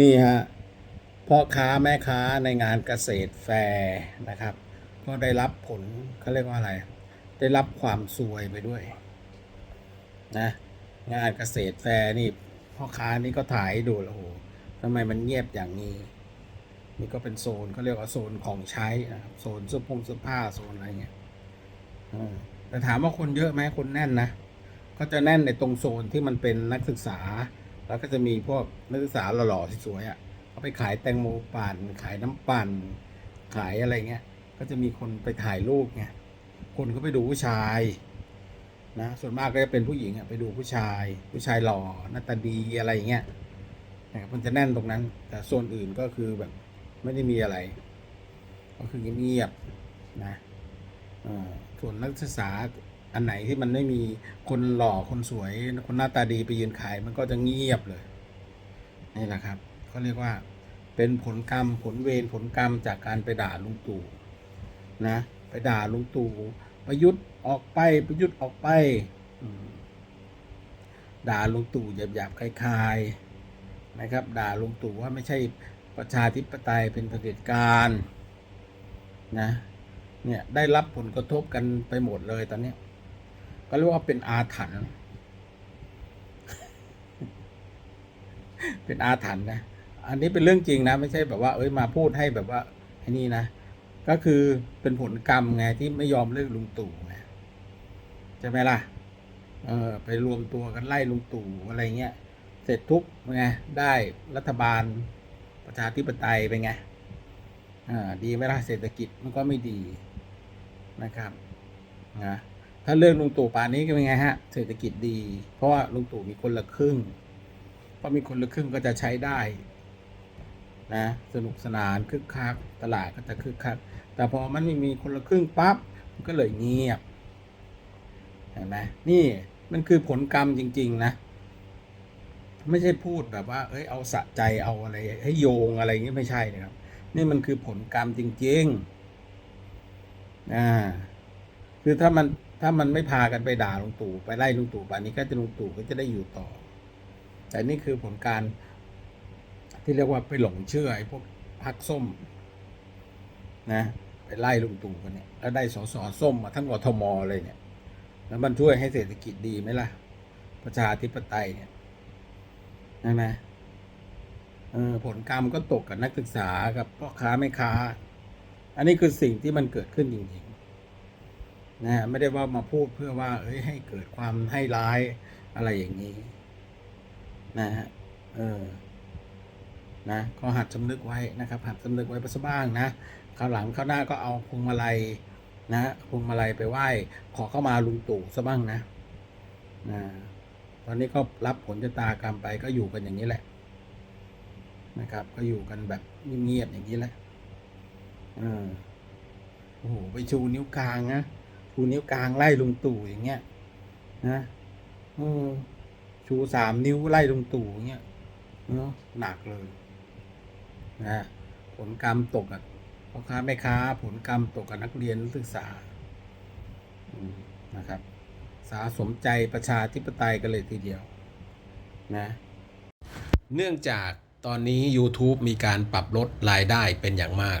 นี่ฮะพ่อค้าแม่ค้าในงานเกษตรแฟร์นะครับ ก็ได้รับผลเขาเรียกว่าอะไร ได้รับความซวยไปด้วยนะงานเกษตรแฟร์นี่พ่อค้านี่ก็ถ่ายดูแล้วโอ้โหทำไมมันเงียบอย่างนี้ นี่ก็เป็นโซนเขาเรียกว่าโซนของใช้นะครับโซนเสื้อผงเสื้อผ้าโซนอะไรเงี้ยแต่ถามว่าคนเยอะไหมคนแน่นนะก็จะแน่นในตรงโซนที่มันเป็นนักศึกษา แล้วก็จะมีพวกนักศึกษาหล่อๆสวยๆอะเขาไปขายแตงโมปั่นขายน้ำปั่น ขายอะไรเงี้ย ก็จะมีคนไปถ่ายรูปไงคนก็ไปดูผู้ชายนะส่วนมากก็จะเป็นผู้หญิงอะไปดูผู้ชาย ผู้ชายหล่อหน้าตาดีอะไรเงี้ยนะครับมันจะแน่นตรงนั้น แต่โซนอื่นก็คือแบบไม่ได้มีอะไร ก็คือเงียบๆนะอ่อส่วนนักศึกษา อันไหนที่มันไม่มีคนหล่อคนสวย คนหน้าตาดีไปยืนขายมันก็จะเงียบเลยนี่แหละครับเขาเรียกว่าเป็นผลกรรมผลเวรผลกรรมจากการไปด่าลุงตู่นะไปด่าลุงตู่ประยุทธ์ออกไปประยุทธ์ออกไปด่าลุงตู่หยาบหยาบๆคลายๆนะครับ ด่าลุงตู่ว่าไม่ใช่ประชาธิปไตยเป็นเผด็จการนะเนี่ยได้รับผลกระทบกันไปหมดเลยตอนนี้ ก็เรียกว่าเป็นอาถรรพ์เป็นอาถรรพ์นะ อันนี้เป็นเรื่องจริงนะ ไม่ใช่แบบว่า เอ้ยมาพูดให้แบบว่าไอ้นี่นะ ก็คือเป็นผลกรรมไงที่ไม่ยอมเลิกลุงตู่ไงใช่ไหมล่ะ เออ ไปรวมตัวกันไล่ลุงตู่อะไรเงี้ย เสร็จทุกไงได้รัฐบาลประชาธิปไตยไปไง อ่า ดีไหมล่ะเศรษฐกิจมันก็ไม่ดีนะครับนะ ถ้าเลือกลุงตู่ป่านนี้ก็เป็นไงฮะ เศรษฐกิจดี เพราะว่าลุงตู่มีคนละครึ่งพอมีคนละครึ่งก็จะใช้ได้นะสนุกสนานคึกคักตลาดก็จะคึกคักแต่พอมันไม่มีคนละครึ่งปั๊บมันก็เลยเงียบเห็นไหมนี่มันคือผลกรรมจริง ๆ นะ ไม่ใช่พูดแบบว่า เอ้ยเอาสะใจเอาอะไร ให้โยงอะไรอย่างนี้ไม่ใช่นะครับ นี่มันคือผลกรรมจริงๆอ่าคือถ้ามัน ถ้ามันไม่พากันไปด่าลุงตู่ไปไล่ลุงตู่ป่านนี้ก็จะลุงตู่ก็จะได้อยู่ต่อ แต่นี่คือผลการ ที่เรียกว่าไปหลงเชื่อไอ้พวกพักส้ม นะ ไปไล่ลุงตู่กันเนี่ยแล้วได้สสส้มมาทั้งกทมเลยเนี่ย แล้วมันช่วยให้เศรษฐกิจดีไหมล่ะ ประชาธิปไตยเนี่ยใช่ไหมเออผลกรรมก็ตกกับนักศึกษากับพ่อค้าแม่ค้า อันนี้คือสิ่งที่มันเกิดขึ้นจริงๆ นะไม่ได้ว่ามาพูดเพื่อว่า เอ้ยให้เกิดความให้ร้ายอะไรอย่างนี้ นะฮะเออนะก็หัดสำนึกไว้นะครับ หัดสำนึกไว้สักบ้างนะคราวหลังคราวหน้าก็เอาพวงมาลัยนะพวงมาลัยไปไหว้ ขอเข้ามาลุงตู่ซะบ้างนะนะตอนนี้ก็รับผลชะตากรรมไปก็อยู่กันอย่างนี้แหละ นะครับ ก็อยู่กันแบบเงียบๆอย่างนี้แหละเออโอ้โหไปชูนิ้วกลางนะ ชูนิ้วกลางไล่ลุงตู่อย่างเงี้ยนะชูสามนิ้วไล่ลุงตู่อย่างเงี้ยเนาะหนักเลยนะผลกรรมตกกับพ่อค้าแม่ค้า ผลกรรมตกกับนักเรียนนักศึกษานะครับ สาสมใจประชาธิปไตยกันเลยทีเดียวนะเนื่องจากตอนนี้ YouTube มีการปรับลดรายได้เป็นอย่างมาก